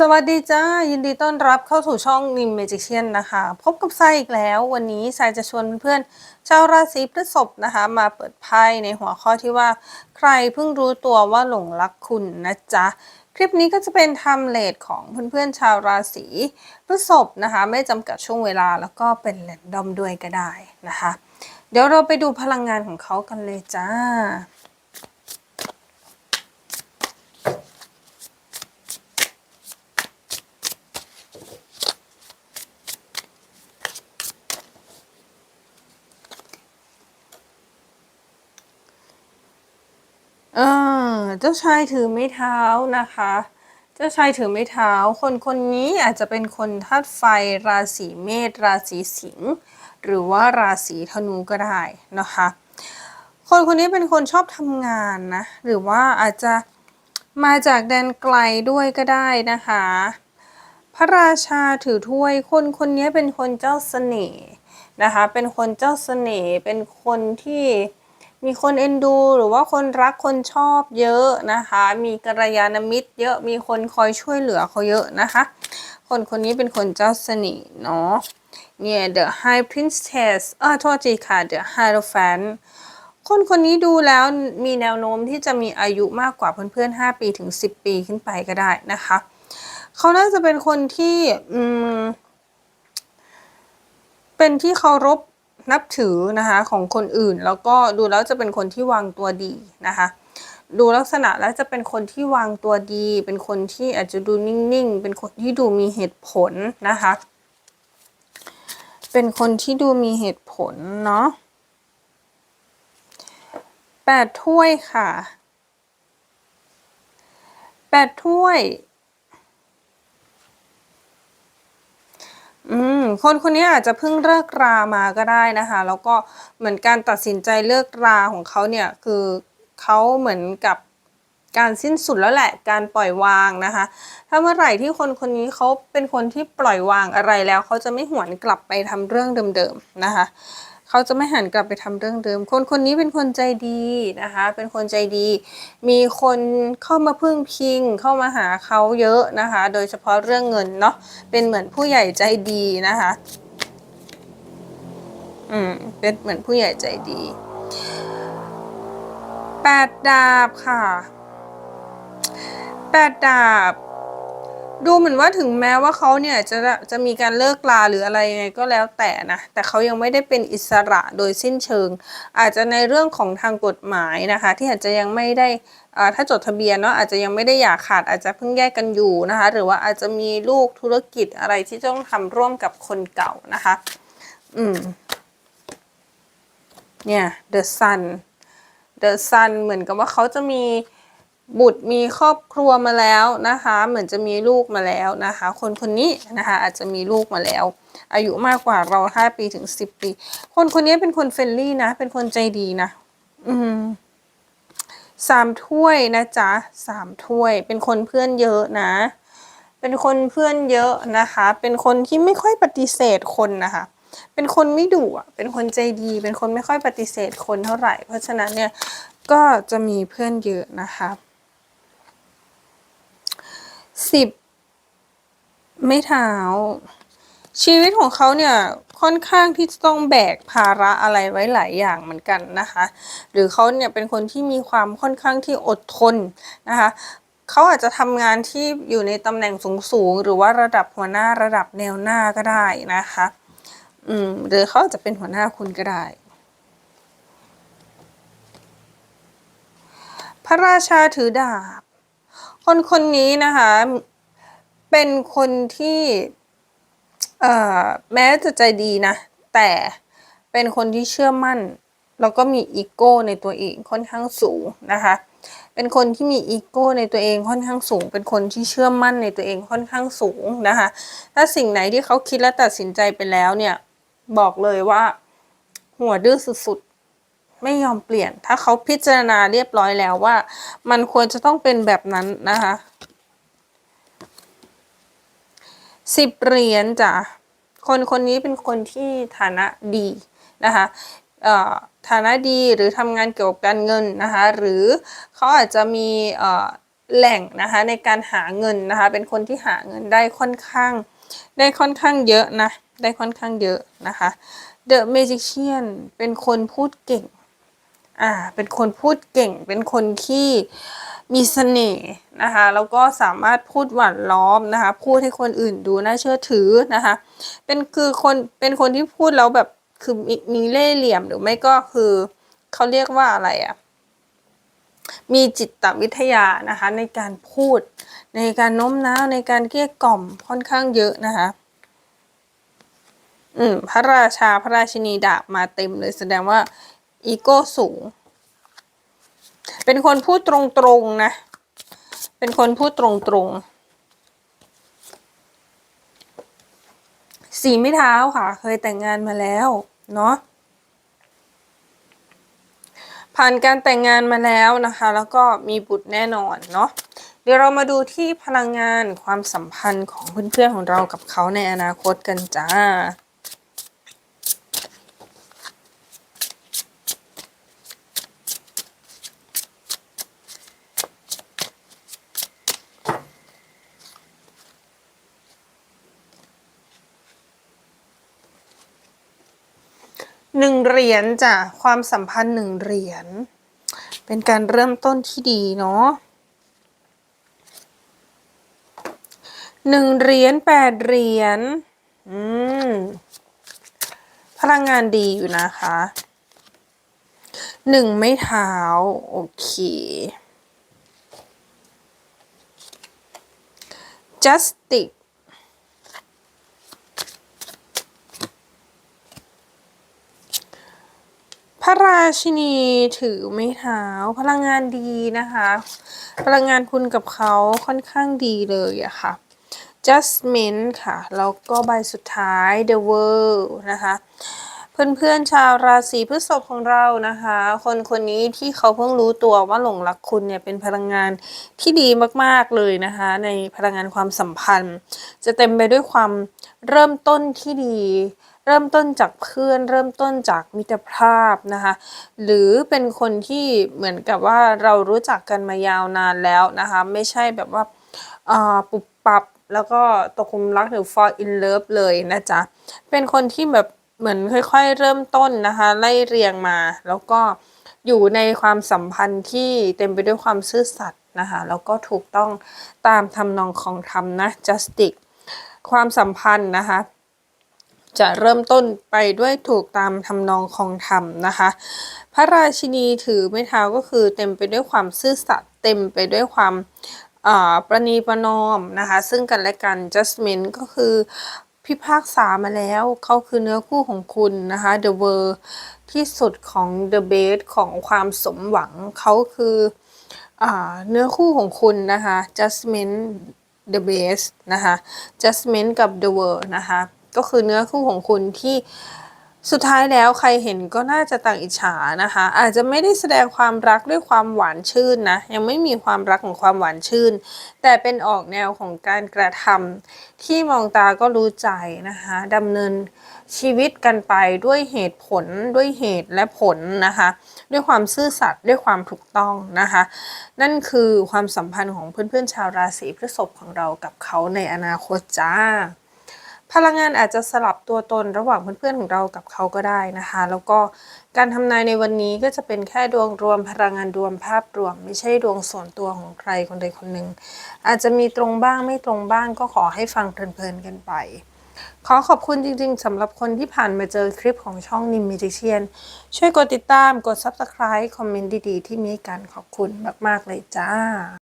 สวัสดีจ้า ยินดีต้อนรับเข้าสู่ช่องนิมเมจิเชียนนะคะ พบกับไซอีกแล้ววันนี้ไซจะชวนเพื่อนชาวราศีพฤษภนะคะ มาเปิดไพ่ในหัวข้อที่ว่า ใครเพิ่งรู้ตัวว่าหลงรักคุณนะจ๊ะ คลิปนี้ก็จะเป็นไทม์เลทของเพื่อนๆชาวราศีพฤษภนะคะ ไม่จำกัดช่วงเวลาแล้วก็เป็นแรนดอมด้วยก็ได้นะคะ เดี๋ยวเราไปดูพลังงานของเขากันเลยจ้า เออ เจ้าชายถือไม้เท้านะคะ เจ้าชายถือไม้เท้า คนคนนี้อาจจะเป็นคนธาตุไฟ ราศีเมษ ราศีสิงห์ หรือว่าราศีธนูก็ได้นะคะ คนคนนี้เป็นคนชอบทำงานนะ หรือว่าอาจจะมาจากแดนไกลด้วยก็ได้นะคะ พระราชาถือถ้วย คนคนนี้เป็นคนเจ้าเสน่ห์นะคะ เป็นคนเจ้าเสน่ห์ เป็นคนที่ มีคนเอ็นดู หรือว่าคนรักคนชอบเยอะนะคะ มีกัลยาณมิตร เยอะมีคนคอยช่วยเหลือเขาเยอะนะคะ คนคนนี้เป็นคนเจ้าเสน่ห์เนาะเนี่ย The High Princess เออโทษทีค่ะ The Hierophant คนคนนี้ดูแล้วมีแนวโน้มที่จะมีอายุมากกว่าเพื่อนๆ 5 ปีถึง 10 ปีขึ้นไปก็ได้นะคะ เขาน่าจะเป็นคนที่ อืม เป็นที่เคารพ นับถือนะคะของคนอื่น แล้วก็ดูแล้วจะเป็นคนที่วางตัวดีนะคะดูลักษณะแล้วจะเป็นคนที่วางตัวดี เป็นคนที่อาจจะดูนิ่งๆ เป็นคนที่ดูมีเหตุผลนะคะ เป็นคนที่ดูมีเหตุผลเนาะแปดถ้วยค่ะแปดถ้วย อืม คนคนนี้อาจจะเพิ่งเลิกรามาก็ได้นะคะ แล้วก็เหมือนการตัดสินใจเลิกราของเขาเนี่ยคือเขาเหมือนกับการสิ้นสุดแล้วแหละการปล่อยวางนะคะ ถ้าเมื่อไหร่ที่คนคนนี้เขาเป็นคนที่ปล่อยวางอะไรแล้วเขาจะไม่หวนกลับไปทำเรื่องเดิมๆนะคะ เขาจะไม่หันกลับไปทำเรื่องเดิม คนคนนี้เป็นคนใจดีนะคะ เป็นคนใจดี มีคนเข้ามาพึ่งพิง เข้ามาหาเขาเยอะนะคะ โดยเฉพาะเรื่องเงินเนาะ เป็นเหมือนผู้ใหญ่ใจดีนะคะ อืม เป็นเหมือนผู้ใหญ่ใจดีแปดดาบค่ะแปดดาบ ดูเหมือนว่าถึงแม้ว่าเขาเนี่ยจะจะมีการเลิกลาหรืออะไรยังไงก็แล้วแต่นะ แต่เขายังไม่ได้เป็นอิสระโดยสิ้นเชิง อาจจะในเรื่องของทางกฎหมายนะคะ ที่อาจจะยังไม่ได้ถ้าจดทะเบียนเนาะอาจจะยังไม่ได้หย่าขาดอาจจะเพิ่งแยกกันอยู่นะคะ หรือว่าอาจจะมีลูกธุรกิจอะไรที่ต้องทำร่วมกับคนเก่านะคะ อืม เนี่ย The Sun The Sun เหมือนกับว่าเขาจะมี บุตรมีครอบครัวมาแล้วนะคะ เหมือนจะมีลูกมาแล้วนะคะ คนคนนี้นะคะอาจจะมีลูกมาแล้ว อายุมากกว่าเราห้าปีถึงสิบปี คนคนนี้เป็นคนเฟรนลี่นะ เป็นคนใจดีนะ อืมสามถ้วยนะจ๊ะสามถ้วย เป็นคนเพื่อนเยอะนะ เป็นคนเพื่อนเยอะนะคะ เป็นคนที่ไม่ค่อยปฏิเสธคนนะคะ เป็นคนไม่ดุอะ เป็นคนใจดี เป็นคนไม่ค่อยปฏิเสธคนเท่าไหร่ เพราะฉะนั้นเนี่ยก็จะมีเพื่อนเยอะนะคะ สิบไม่เท้า ชีวิตของเขาเนี่ยค่อนข้างที่จะต้องแบกภาระอะไรไว้หลายอย่างเหมือนกันนะคะ หรือเขาเนี่ยเป็นคนที่มีความค่อนข้างที่อดทนนะคะเขาอาจจะทำงานที่อยู่ในตำแหน่งสูงๆหรือว่าระดับหัวหน้าระดับแนวหน้าก็ได้นะคะ อืมหรือเขาอาจจะเป็นหัวหน้าคุณก็ได้พระราชาถือดาบ คนคนนี้นะคะ เป็นคนที่เอ่อแม้จะใจดีนะ แต่เป็นคนที่เชื่อมั่น แล้วก็มีอีโก้ในตัวเองค่อนข้างสูงนะคะ เป็นคนที่มีอีโก้ในตัวเองค่อนข้างสูง เป็นคนที่เชื่อมั่นในตัวเองค่อนข้างสูงนะคะ ถ้าสิ่งไหนที่เขาคิดและตัดสินใจไปแล้วเนี่ย บอกเลยว่า หัวดื้อสุด ไม่ยอมเปลี่ยน ถ้าเขาพิจารณาเรียบร้อยแล้วว่า มันควรจะต้องเป็นแบบนั้นนะคะสิบเหรียญจ้ะคนคนนี้เป็นคนที่ฐานะดีนะคะฐานะดีหรือทำงานเกี่ยวกับการเงินนะคะ หรือเขาอาจจะมีแหล่งนะคะในการหาเงินนะคะ เป็นคนที่หาเงินได้ค่อนข้าง ได้ค่อนข้างเยอะนะ ได้ค่อนข้างเยอะนะคะ The Magician เป็นคนพูดเก่ง อ่าเป็นคนพูดเก่ง เป็นคนที่มีเสน่ห์นะคะ แล้วก็สามารถพูดหวานล้อมนะคะ พูดให้คนอื่นดูน่าเชื่อถือนะคะ เป็นคือคนเป็นคนที่พูดแล้วแบบคือมีมีเล่ห์เหลี่ยมหรือไม่ก็คือเขาเรียกว่าอะไรอะ่ะมีจิตวิทยานะคะในการพูด ในการโน้มน้าวในการเกลี้ยกล่อมค่อนข้างเยอะนะคะอืมพระราชาพระราชินีดาบมาเต็มเลยแสดงว่า อีโก้สูง เป็นคนพูดตรงๆนะ เป็นคนพูดตรงๆ สีไม่เท้าค่ะ เคยแต่งงานมาแล้ว เนาะ ผ่านการแต่งงานมาแล้วนะคะ แล้วก็มีบุตรแน่นอนเนาะ เดี๋ยวเรามาดูที่พลังงานความสัมพันธ์ของเพื่อนๆของเรากับเขาในอนาคตกันจ้า หนึ่งเหรียญจ้ะความสัมพันธ์หนึ่งเหรียญเป็นการเริ่มต้นที่ดีเนาะหนึ่งเหรียญแปดเหรียญอืมพลังงานดีอยู่นะคะหนึ่งไม่เท้า โอเค justice พระราชินีถือไม้เท้าพลังงานดีนะคะ พลังงานคุณกับเขาค่อนข้างดีเลยอะค่ะ Justment ค่ะ แล้วก็ใบสุดท้าย The World นะคะ เพื่อนๆชาวราศีพฤษภของเรานะคะ คนคนนี้ที่เขาเพิ่งรู้ตัวว่าหลงรักคุณเนี่ยเป็นพลังงานที่ดีมากๆเลยนะคะ ในพลังงานความสัมพันธ์ จะเต็มไปด้วยความเริ่มต้นที่ดี เริ่มต้นจากเพื่อน เริ่มต้นจากมิตรภาพนะคะ หรือเป็นคนที่เหมือนกับว่าเรารู้จักกันมายาวนานแล้วนะคะ ไม่ใช่แบบว่าปุบปับแล้วก็ตกหลุมรักหรือ fall in love เลยนะจ๊ะ เป็นคนที่แบบเหมือนค่อยๆ เริ่มต้นนะคะ ไล่เรียงมา แล้วก็อยู่ในความสัมพันธ์ที่เต็มไปด้วยความซื่อสัตย์นะคะแล้วก็ถูกต้องตามทำนองของธรรมนะ justice ความสัมพันธ์นะคะ จะเริ่มต้นไปด้วยถูกตามทำนองของธรรมนะคะ พระราชินีถือไม้เท้าก็คือเต็มไปด้วยความซื่อสัตย์เต็มไปด้วยความประนีประนอมนะคะ ซึ่งกันและกัน judgment ก็คือพิพากษามาแล้วเขาคือเนื้อคู่ของคุณนะคะ the world ที่สุดของ the best ของความสมหวังเขาคืออเนื้อคู่ของคุณนะคะ judgment the best นะคะ judgment กับ the world นะคะ ก็คือเนื้อคู่ของคุณที่สุดท้ายแล้วใครเห็นก็น่าจะต่างอิจฉานะคะ อาจจะไม่ได้แสดงความรักด้วยความหวานชื่นนะยังไม่มีความรักของความหวานชื่น แต่เป็นออกแนวของการกระทำที่มองตาก็รู้ใจนะคะดำเนินชีวิตกันไปด้วยเหตุผลด้วยเหตุและผลนะคะ ด้วยความซื่อสัตย์ด้วยความถูกต้องนะคะ นั่นคือความสัมพันธ์ของเพื่อนๆชาวราศีพฤษภของเรากับเขาในอนาคตจ้า พลังงานอาจจะสลับตัวตนระหว่างเพื่อนๆของเรากับเขาก็ได้นะคะ แล้วก็การทำนายในวันนี้ก็จะเป็นแค่ดวงรวมพลังงานรวมภาพรวม ไม่ใช่ดวงส่วนตัวของใครคนใดคนหนึ่งอาจจะมีตรงบ้างไม่ตรงบ้างก็ขอให้ฟังเพลินๆกันไป ขอขอบคุณจริงๆสำหรับคนที่ผ่านมาเจอคลิปของช่องนิมมิจิเชียนช่วยกดติดตามกด Subscribe คอมเมนต์ดีๆ ที่มีกันขอบคุณมากๆเลยจ้า